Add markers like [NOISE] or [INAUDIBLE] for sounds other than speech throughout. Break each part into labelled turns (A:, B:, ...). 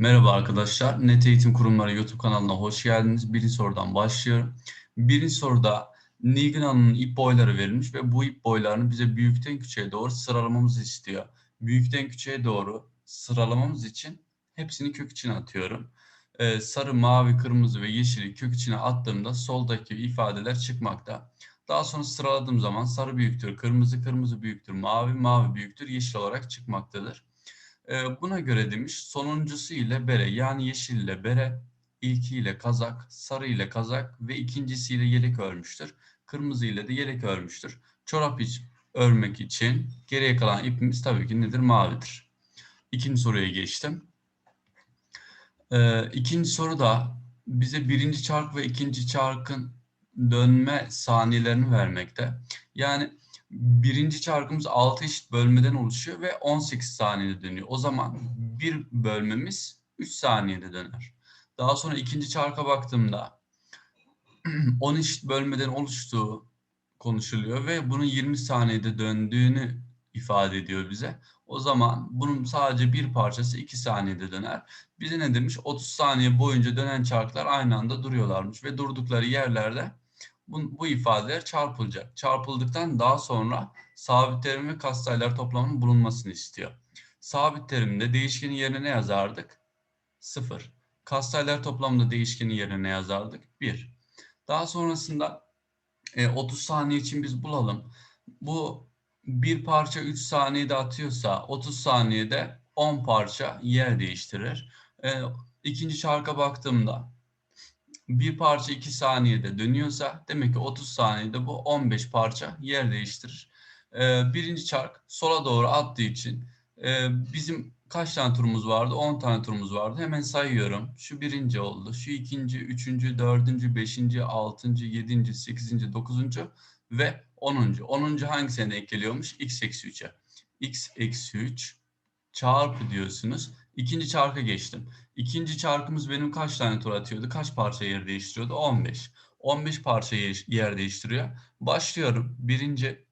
A: Merhaba arkadaşlar. Net Eğitim Kurumları YouTube kanalına hoş geldiniz. Birinci sorudan başlıyorum. Birinci soruda Nigan'ın ip boyları verilmiş ve bu ip boylarını bize büyükten küçüğe doğru sıralamamızı istiyor. Büyükten küçüğe doğru sıralamamız için hepsini kök içine atıyorum. Ee, sarı, mavi, kırmızı ve yeşili kök içine attığımda soldaki ifadeler çıkmakta. Daha sonra sıraladığım zaman sarı büyüktür, kırmızı, kırmızı büyüktür, mavi, mavi büyüktür, yeşil olarak çıkmaktadır. Ee, buna göre demiş sonuncusu ile bere yani yeşil ile bere, ilki ile kazak, sarı ile kazak ve ikincisiyle yelek örmüştür. Kırmızı ile de yelek örmüş,tür Çorap iç örmek için geriye kalan ipimiz tabii ki nedir? Mavidir. İkinci soruya geçtim. Ee, ikinci soru da bize birinci çark ve ikinci çarkın dönme saniyelerini vermekte. Yani birinci çarkımız 6 eşit bölmeden oluşuyor ve 18 saniyede dönüyor. O zaman bir bölmemiz 3 saniyede döner. Daha sonra ikinci çarka baktığımda [CLEARS THROAT] 10 eşit bölmeden oluştuğu konuşuluyor ve bunun 20 saniyede döndüğünü ifade ediyor bize. O zaman bunun sadece bir parçası 2 saniyede döner. Bize ne demiş? 30 saniye boyunca dönen çarklar aynı anda duruyorlarmış ve durdukları yerlerde bu, bu ifadeler çarpılacak. Çarpıldıktan daha sonra sabit terim ve katsayılar toplamının bulunmasını istiyor. Sabit terimde değişkenin yerine ne yazardık? 0. Katsayılar toplamında değişkenin yerine ne yazardık? 1. Daha sonrasında e, 30 saniye için biz bulalım. Bu bir parça 3 saniyede atıyorsa 30 saniyede 10 parça yer değiştirir. E, ikinci çarka baktığımda bir parça 2 saniyede dönüyorsa demek ki 30 saniyede bu 15 parça yer değiştirir. Ee, birinci çark sola doğru attığı için e, bizim kaç tane turumuz vardı? 10 tane turumuz vardı. Hemen sayıyorum. Şu birinci oldu. Şu ikinci, üçüncü, dördüncü, beşinci, altıncı, yedinci, sekizinci, dokuzuncu ve onuncu. Onuncu hangisine denk geliyormuş? x eksi 3'e. x eksi 3 çarpı diyorsunuz. İkinci çarka geçtim. İkinci çarkımız benim kaç tane tur atıyordu? Kaç parça yer değiştiriyordu? 15. 15 parça yer değiştiriyor. Başlıyorum. Birinci,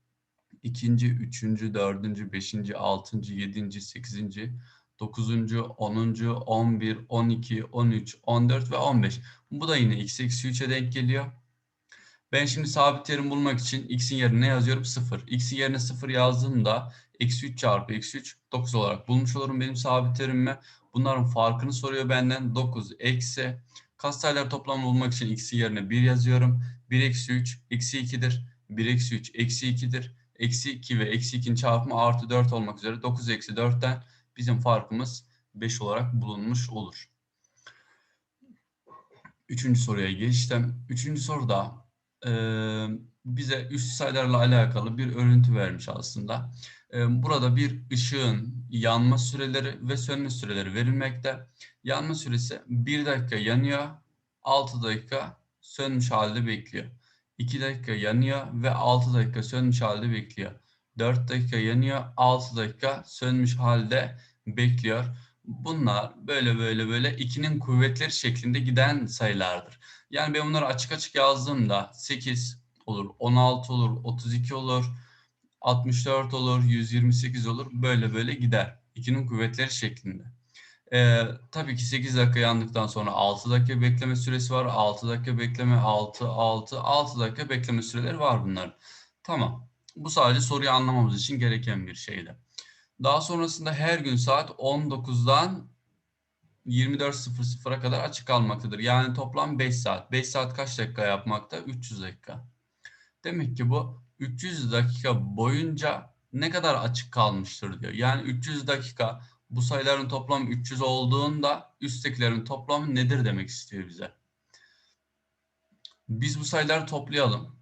A: ikinci, üçüncü, dördüncü, beşinci, altıncı, yedinci, sekizinci, dokuzuncu, onuncu, on bir, on iki, on üç, on dört ve on beş. Bu da yine x eksi 3'e denk geliyor. Ben şimdi sabit terim bulmak için x'in yerine ne yazıyorum? 0. x'in yerine 0 yazdığımda eksi 3 çarpı eksi 3 9 olarak bulmuş olurum benim sabit terimimi. Bunların farkını soruyor benden. 9 eksi katsayılar toplamını bulmak için x'in yerine 1 yazıyorum. 1 eksi 3 eksi 2'dir. 1 eksi 3 eksi 2'dir. Eksi 2 ve eksi 2'nin çarpımı artı 4 olmak üzere 9 eksi 4'ten bizim farkımız 5 olarak bulunmuş olur. Üçüncü soruya geçtim. Üçüncü soruda e, bize üst sayılarla alakalı bir örüntü vermiş aslında. E, burada bir ışığın yanma süreleri ve sönme süreleri verilmekte. Yanma süresi 1 dakika yanıyor, 6 dakika sönmüş halde bekliyor. 2 dakika yanıyor ve 6 dakika sönmüş halde bekliyor. 4 dakika yanıyor, 6 dakika sönmüş halde bekliyor. Bunlar böyle böyle böyle 2'nin kuvvetleri şeklinde giden sayılardır. Yani ben bunları açık açık yazdığımda 8 olur, 16 olur, 32 olur, 64 olur, 128 olur. Böyle böyle gider. 2'nin kuvvetleri şeklinde. Ee, tabii ki 8 dakika yandıktan sonra 6 dakika bekleme süresi var. 6 dakika bekleme, 6, 6, 6 dakika bekleme süreleri var bunların. Tamam. Bu sadece soruyu anlamamız için gereken bir şeydi. Daha sonrasında her gün saat 19'dan 24.00'a kadar açık kalmaktadır. Yani toplam 5 saat. 5 saat kaç dakika yapmakta? 300 dakika. Demek ki bu 300 dakika boyunca ne kadar açık kalmıştır diyor. Yani 300 dakika bu sayıların toplamı 300 olduğunda üsttekilerin toplamı nedir demek istiyor bize. Biz bu sayıları toplayalım.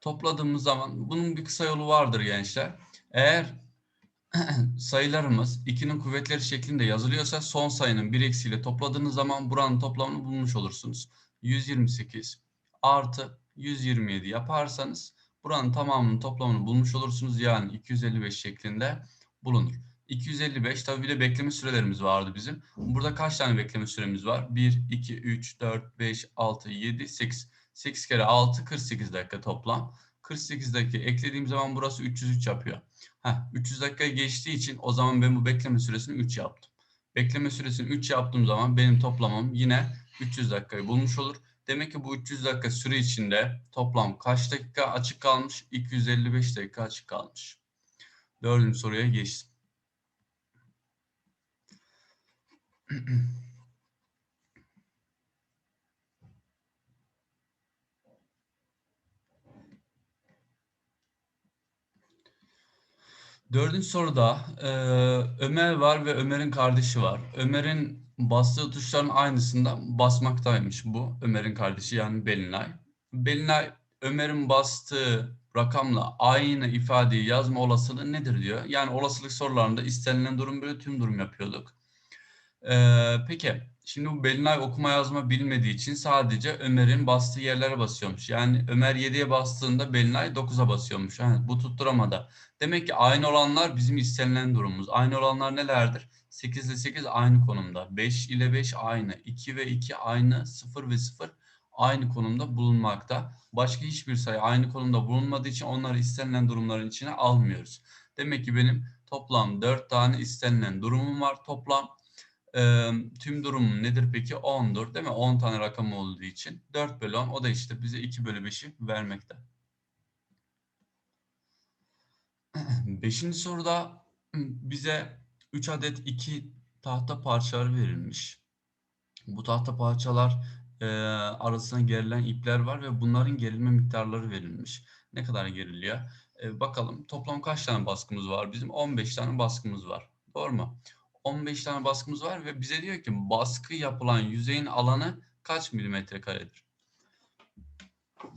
A: Topladığımız zaman bunun bir kısa yolu vardır gençler. Eğer [CLEARS THROAT] sayılarımız 2'nin kuvvetleri şeklinde yazılıyorsa son sayının bir eksiyle topladığınız zaman buranın toplamını bulmuş olursunuz. 128 artı 127 yaparsanız buranın tamamının toplamını bulmuş olursunuz. Yani 255 şeklinde bulunur. 255 tabii bir de bekleme sürelerimiz vardı bizim. Burada kaç tane bekleme süremiz var? 1, 2, 3, 4, 5, 6, 7, 8. 8 kere 6, 48 dakika toplam. 48 dakika eklediğim zaman burası 303 yapıyor. Heh, 300 dakika geçtiği için o zaman ben bu bekleme süresini 3 yaptım. Bekleme süresini 3 yaptığım zaman benim toplamım yine 300 dakikayı bulmuş olur. Demek ki bu 300 dakika süre içinde toplam kaç dakika açık kalmış? 255 dakika açık kalmış. Dördüncü soruya geçtim. [CLEARS THROAT] Dördüncü soruda e, Ömer var ve Ömer'in kardeşi var. Ömer'in bastığı tuşların aynısında basmaktaymış bu. Ömer'in kardeşi yani Belinay. Belinay Ömer'in bastığı rakamla aynı ifadeyi yazma olasılığı nedir diyor. Yani olasılık sorularında istenilen durum böyle tüm durum yapıyorduk. Ee, peki şimdi bu Belinay okuma yazma bilmediği için sadece Ömer'in bastığı yerlere basıyormuş. Yani Ömer 7'ye bastığında Belinay 9'a basıyormuş. Yani bu tutturamadı. Demek ki aynı olanlar bizim istenilen durumumuz. Aynı olanlar nelerdir? 8 ile 8 aynı konumda. 5 ile 5 aynı. 2 ve 2 aynı. 0 ve 0 aynı konumda bulunmakta. Başka hiçbir sayı aynı konumda bulunmadığı için onları istenilen durumların içine almıyoruz. Demek ki benim toplam 4 tane istenilen durumum var. Toplam e, tüm durumum nedir peki? 10'dur değil mi? 10 tane rakam olduğu için. 4 bölü 10 o da işte bize 2 bölü 5'i vermekte. [CLEARS THROAT] Beşinci soruda bize 3 adet 2 tahta parçaları verilmiş. Bu tahta parçalar e, arasına gerilen ipler var ve bunların gerilme miktarları verilmiş. Ne kadar geriliyor? E, bakalım toplam kaç tane baskımız var? Bizim 15 tane baskımız var. Doğru mu? 15 tane baskımız var ve bize diyor ki baskı yapılan yüzeyin alanı kaç milimetre karedir?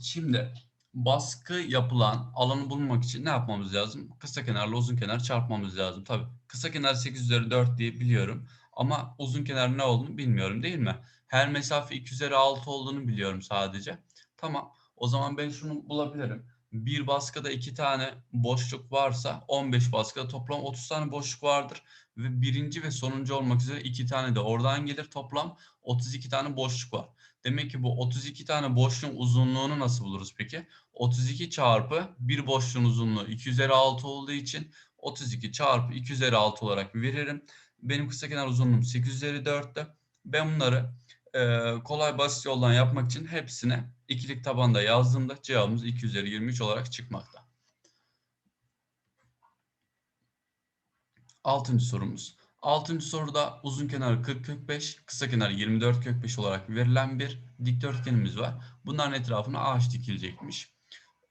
A: Şimdi baskı yapılan alanı bulmak için ne yapmamız lazım? Kısa kenarla uzun kenar çarpmamız lazım. Tabii kısa kenar 8 üzeri 4 diye biliyorum. Ama uzun kenar ne olduğunu bilmiyorum değil mi? Her mesafe 2 üzeri 6 olduğunu biliyorum sadece. Tamam. O zaman ben şunu bulabilirim. Bir baskıda iki tane boşluk varsa 15 baskıda toplam 30 tane boşluk vardır. Ve birinci ve sonuncu olmak üzere iki tane de oradan gelir. Toplam 32 tane boşluk var. Demek ki bu 32 tane boşluğun uzunluğunu nasıl buluruz peki? 32 çarpı bir boşluğun uzunluğu 2 üzeri 6 olduğu için 32 çarpı 2 üzeri 6 olarak veririm. Benim kısa kenar uzunluğum 8 üzeri 4'te. Ben bunları e, kolay basit yoldan yapmak için hepsine ikilik tabanda yazdığımda cevabımız 2 üzeri 23 olarak çıkmakta. Altıncı sorumuz. Altıncı soruda uzun kenar 40 kök 5, kısa kenar 24 kök 5 olarak verilen bir dikdörtgenimiz var. Bunların etrafına ağaç dikilecekmiş.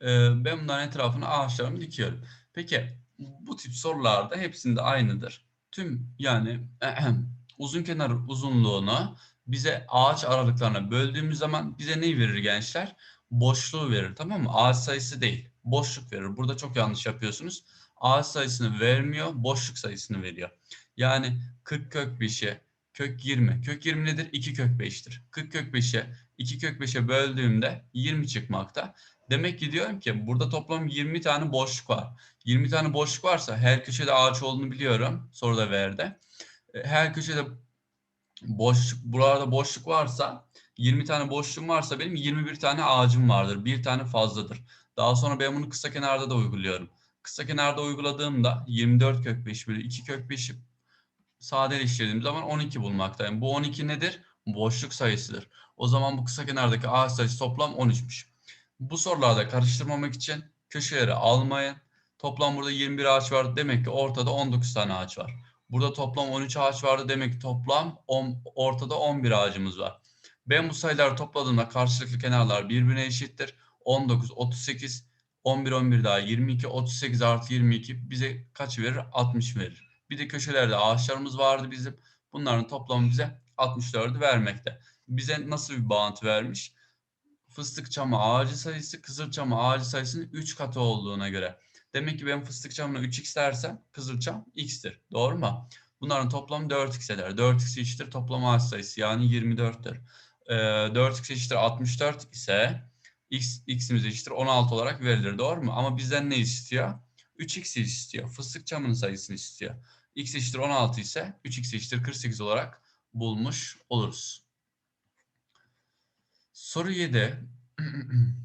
A: Ee, ben bunların etrafına ağaçlarımı dikiyorum. Peki bu tip sorularda hepsinde aynıdır. Tüm yani [CLEARS THROAT] uzun kenar uzunluğunu bize ağaç aralıklarına böldüğümüz zaman bize neyi verir gençler? Boşluğu verir tamam mı? Ağaç sayısı değil. Boşluk verir. Burada çok yanlış yapıyorsunuz. Ağaç sayısını vermiyor, boşluk sayısını veriyor. Yani 40 kök 5'e kök 20. Kök 20 nedir? 2 kök 5'tir. 40 kök 5'e 2 kök 5'e böldüğümde 20 çıkmakta. Demek ki diyorum ki burada toplam 20 tane boşluk var. 20 tane boşluk varsa her köşede ağaç olduğunu biliyorum. Soruda verdi. E, her köşede boşluk, buralarda boşluk varsa 20 tane boşluğum varsa benim 21 tane ağacım vardır. Bir tane fazladır. Daha sonra ben bunu kısa kenarda da uyguluyorum. Kısa kenarda uyguladığımda 24 kök 5 bölü 2 kök 5'i sadeleştirdiğim zaman 12 bulmaktayım. Bu 12 nedir? Boşluk sayısıdır. O zaman bu kısa kenardaki ağaç sayısı toplam 13'müş. Bu sorularda karıştırmamak için köşeleri almayın. Toplam burada 21 ağaç var. Demek ki ortada 19 tane ağaç var. Burada toplam 13 ağaç vardı. Demek ki toplam 10, ortada 11 ağacımız var. Ben bu sayıları topladığımda karşılıklı kenarlar birbirine eşittir. 19, 38, 11, 11 daha 22, 38 artı 22 bize kaç verir? 60 verir. Bir de köşelerde ağaçlarımız vardı bizim. Bunların toplamı bize 64'ü vermekte. Bize nasıl bir bağıntı vermiş? Fıstık çamı ağacı sayısı kızılçam ağacı sayısının 3 katı olduğuna göre. Demek ki ben fıstık çamına 3x dersem kızılçam x'tir. Doğru mu? Bunların toplamı 4x eder. 4x eşittir toplam ağaç sayısı yani 24'tür. Ee, 4x eşittir 64 ise x, x'imiz eşittir 16 olarak verilir. Doğru mu? Ama bizden ne istiyor? 3x istiyor. Fıstık çamının sayısını istiyor. x eşittir 16 ise 3x eşittir 48 olarak bulmuş oluruz. Soru 7. [CLEARS THROAT]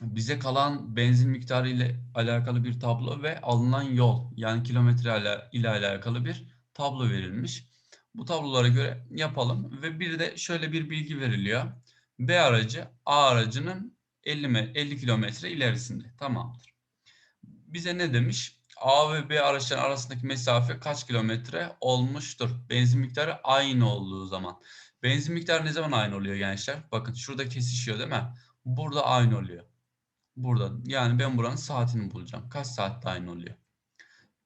A: Bize kalan benzin miktarı ile alakalı bir tablo ve alınan yol yani kilometre ile alakalı bir tablo verilmiş. Bu tablolara göre yapalım ve bir de şöyle bir bilgi veriliyor. B aracı A aracının 50, 50 kilometre ilerisinde. Tamamdır. Bize ne demiş? A ve B araçların arasındaki mesafe kaç kilometre olmuştur? Benzin miktarı aynı olduğu zaman. Benzin miktarı ne zaman aynı oluyor gençler? Bakın şurada kesişiyor değil mi? Burada aynı oluyor. Burada. Yani ben buranın saatini bulacağım. Kaç saatte aynı oluyor?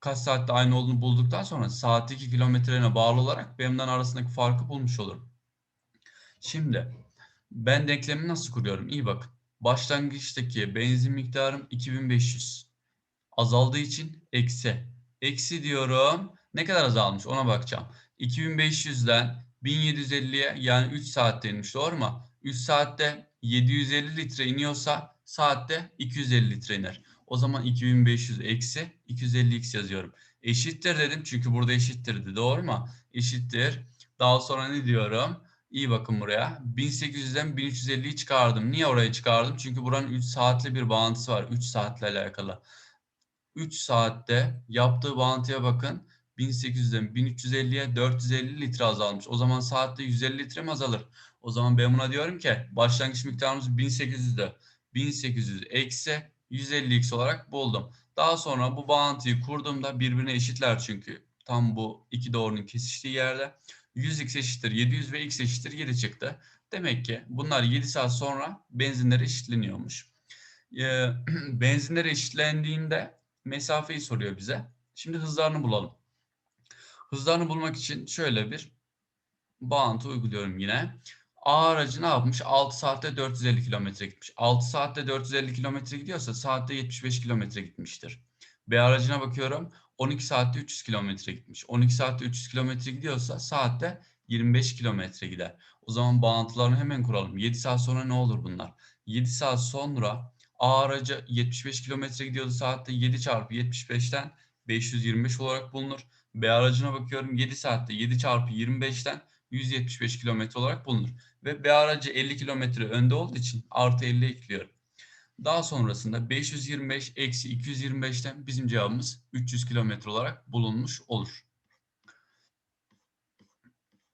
A: Kaç saatte aynı olduğunu bulduktan sonra saatteki kilometrelerine bağlı olarak BM'den arasındaki farkı bulmuş olurum. Şimdi ben denklemi nasıl kuruyorum? İyi bakın. Başlangıçtaki benzin miktarım 2500. Azaldığı için eksi. Eksi diyorum. Ne kadar azalmış ona bakacağım. 2500'den 1750'ye yani 3 saatte inmiş doğru mu? 3 saatte 750 litre iniyorsa saatte 250 litre iner. O zaman 2500 eksi 250x yazıyorum. Eşittir dedim çünkü burada eşittirdi doğru mu? Eşittir. Daha sonra ne diyorum? İyi bakın buraya. 1800'den 1350'yi çıkardım. Niye oraya çıkardım? Çünkü buranın 3 saatli bir bağıntısı var. 3 saatle alakalı. 3 saatte yaptığı bağıntıya bakın. 1800'den 1350'ye 450 litre azalmış. O zaman saatte 150 litre mi azalır? O zaman ben buna diyorum ki başlangıç miktarımız 1800'de. 1800 eksi 150x olarak buldum. Daha sonra bu bağıntıyı kurduğumda birbirine eşitler çünkü. Tam bu iki doğrunun kesiştiği yerde. 100x eşittir 700 ve x eşittir 7 çıktı. Demek ki bunlar 7 saat sonra benzinleri eşitleniyormuş. [CLEARS THROAT] E, benzinleri eşitlendiğinde mesafeyi soruyor bize. Şimdi hızlarını bulalım. Hızlarını bulmak için şöyle bir bağıntı uyguluyorum yine. A aracı ne yapmış? 6 saatte 450 kilometre gitmiş. 6 saatte 450 kilometre gidiyorsa saatte 75 kilometre gitmiştir. B aracına bakıyorum. 12 saatte 300 kilometre gitmiş. 12 saatte 300 kilometre gidiyorsa saatte 25 kilometre gider. O zaman bağıntılarını hemen kuralım. 7 saat sonra ne olur bunlar? 7 saat sonra A aracı 75 kilometre gidiyordu saatte 7 çarpı 75'ten 525 olarak bulunur. B aracına bakıyorum 7 saatte 7 çarpı 25'ten 175 kilometre olarak bulunur. Ve B aracı 50 kilometre önde olduğu için artı 50 ekliyorum. Daha sonrasında 525 eksi 225'ten bizim cevabımız 300 kilometre olarak bulunmuş olur.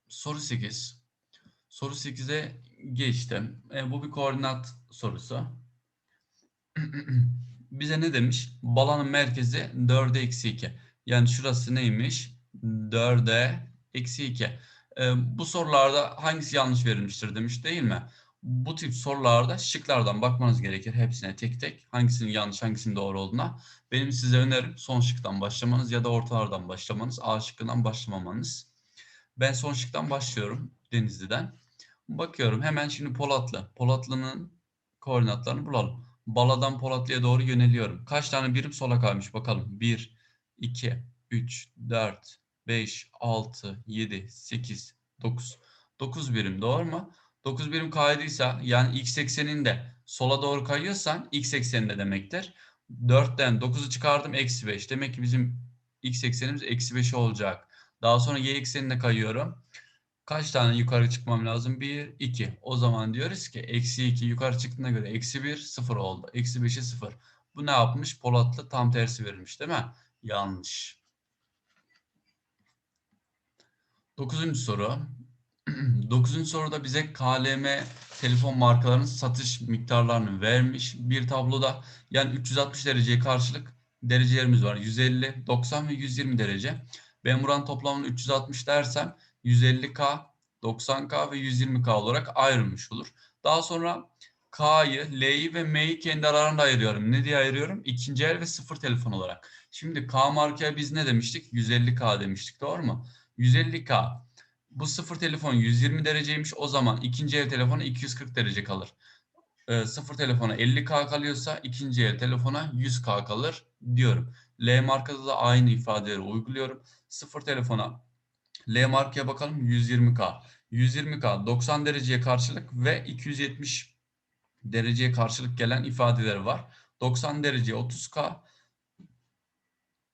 A: Soru 8. Soru 8'e geçtim. E, bu bir koordinat sorusu. [CLEARS THROAT] Bize ne demiş? Balanın merkezi 4'e eksi 2. Yani şurası neymiş? 4'e eksi 2. E, bu sorularda hangisi yanlış verilmiştir demiş değil mi? Bu tip sorularda şıklardan bakmanız gerekir hepsine tek tek. Hangisinin yanlış hangisinin doğru olduğuna. Benim size önerim son şıktan başlamanız ya da ortalardan başlamanız. A şıkkından başlamamanız. Ben son şıktan başlıyorum Denizli'den. Bakıyorum hemen şimdi Polatlı. Polatlı'nın koordinatlarını bulalım. Bala'dan Polatlı'ya doğru yöneliyorum. Kaç tane birim sola kaymış bakalım. 1, 2, 3, 4, 5, 6, 7, 8, 9. 9 birim doğru mu? 9 birim kaydıysa yani x ekseninde sola doğru kayıyorsan x ekseninde demektir. 4'ten 9'u çıkardım eksi 5. Demek ki bizim x eksenimiz eksi 5 olacak. Daha sonra y eksenine kayıyorum. Kaç tane yukarı çıkmam lazım? 1, 2. O zaman diyoruz ki eksi 2 yukarı çıktığına göre eksi 1, 0 oldu. Eksi 5'e 0. Bu ne yapmış? Polatlı tam tersi verilmiş değil mi? Yanlış. Dokuzuncu soru. [CLEARS THROAT] Dokuzuncu soruda bize KLM telefon markalarının satış miktarlarını vermiş bir tabloda. Yani 360 dereceye karşılık derecelerimiz var. 150, 90 ve 120 derece. Ben buranın toplamını 360 dersem 150K, 90K ve 120K olarak ayrılmış olur. Daha sonra K'yı, L'yi ve M'yi kendi aralarında ayırıyorum. Ne diye ayırıyorum? İkinci el ve sıfır telefon olarak. Şimdi K markaya biz ne demiştik? 150K demiştik doğru mu? 150K. Bu sıfır telefon 120 dereceymiş. O zaman ikinci el telefonu 240 derece kalır. E, sıfır telefona 50K kalıyorsa ikinci el telefona 100K kalır diyorum. L markada da aynı ifadeleri uyguluyorum. Sıfır telefona L markaya bakalım 120K. 120K 90 dereceye karşılık ve 270 dereceye karşılık gelen ifadeleri var. 90 dereceye 30K,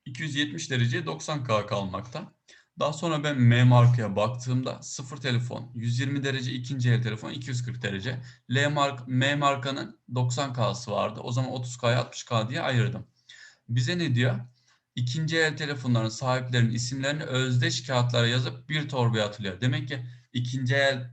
A: 270 dereceye 90K kalmakta. Daha sonra ben M markaya baktığımda sıfır telefon 120 derece ikinci el telefon 240 derece. L mark M markanın 90K'sı vardı. O zaman 30K'ya 60K diye ayırdım. Bize ne diyor? ikinci el telefonların sahiplerinin isimlerini özdeş kağıtlara yazıp bir torbaya atılıyor. Demek ki ikinci el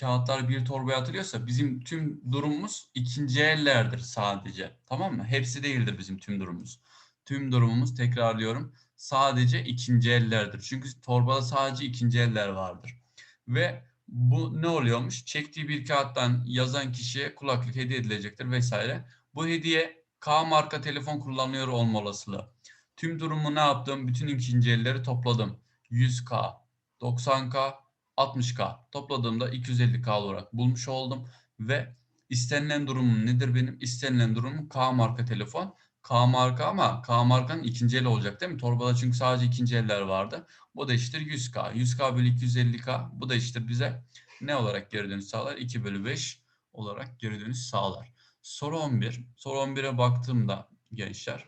A: kağıtlar bir torbaya atılıyorsa bizim tüm durumumuz ikinci ellerdir sadece. Tamam mı? Hepsi değildir bizim tüm durumumuz. Tüm durumumuz tekrarlıyorum sadece ikinci ellerdir. Çünkü torbada sadece ikinci eller vardır. Ve bu ne oluyormuş? Çektiği bir kağıttan yazan kişiye kulaklık hediye edilecektir vesaire. Bu hediye K marka telefon kullanıyor olma olasılığı. Tüm durumu ne yaptım? Bütün ikinci elleri topladım. 100K, 90K, 60K. Topladığımda 250K olarak bulmuş oldum. Ve istenilen durumum nedir benim? İstenilen durumum K marka telefon. K marka ama K markanın ikinci eli olacak değil mi? Torbada çünkü sadece ikinci eller vardı. Bu da eşittir 100K. 100K bölü 250K. Bu da eşittir bize ne olarak geri dönüş sağlar? 2 bölü 5 olarak geri dönüş sağlar. Soru 11. Soru 11'e baktığımda gençler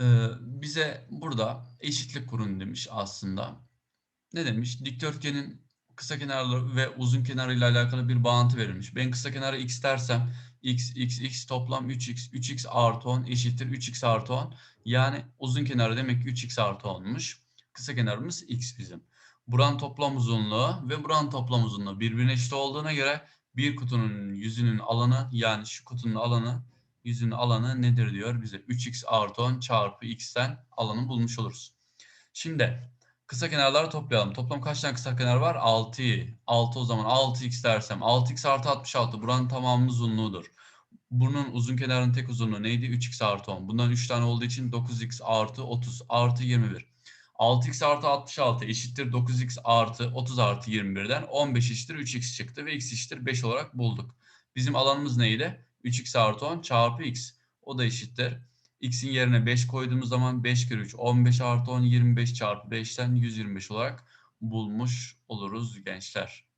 A: ee, [CLEARS THROAT] bize burada eşitlik kurun demiş aslında. Ne demiş? Dikdörtgenin kısa kenarlı ve uzun kenarıyla alakalı bir bağıntı verilmiş. Ben kısa kenarı x dersem x, x, x toplam 3x, 3x artı 10 eşittir 3x artı 10. Yani uzun kenarı demek ki 3x artı 10'muş. Kısa kenarımız x bizim. Buranın toplam uzunluğu ve buranın toplam uzunluğu birbirine eşit olduğuna göre bir kutunun yüzünün alanı yani şu kutunun alanı yüzünün alanı nedir diyor bize. 3x artı 10 çarpı x'ten alanı bulmuş oluruz. Şimdi kısa kenarları toplayalım. Toplam kaç tane kısa kenar var? 6. 6 o zaman 6x dersem 6x artı 66 buranın tamamının uzunluğudur. Bunun uzun kenarının tek uzunluğu neydi? 3x artı 10. Bundan 3 tane olduğu için 9x artı 30 artı 21. 6x artı 66 eşittir 9x artı 30 artı 21'den 15 eşittir 3x çıktı ve x eşittir 5 olarak bulduk. Bizim alanımız neydi? 3x artı 10 çarpı x. O da eşittir. X'in yerine 5 koyduğumuz zaman 5 kere 3 15 artı 10 25 çarpı 5'ten 125 olarak bulmuş oluruz gençler.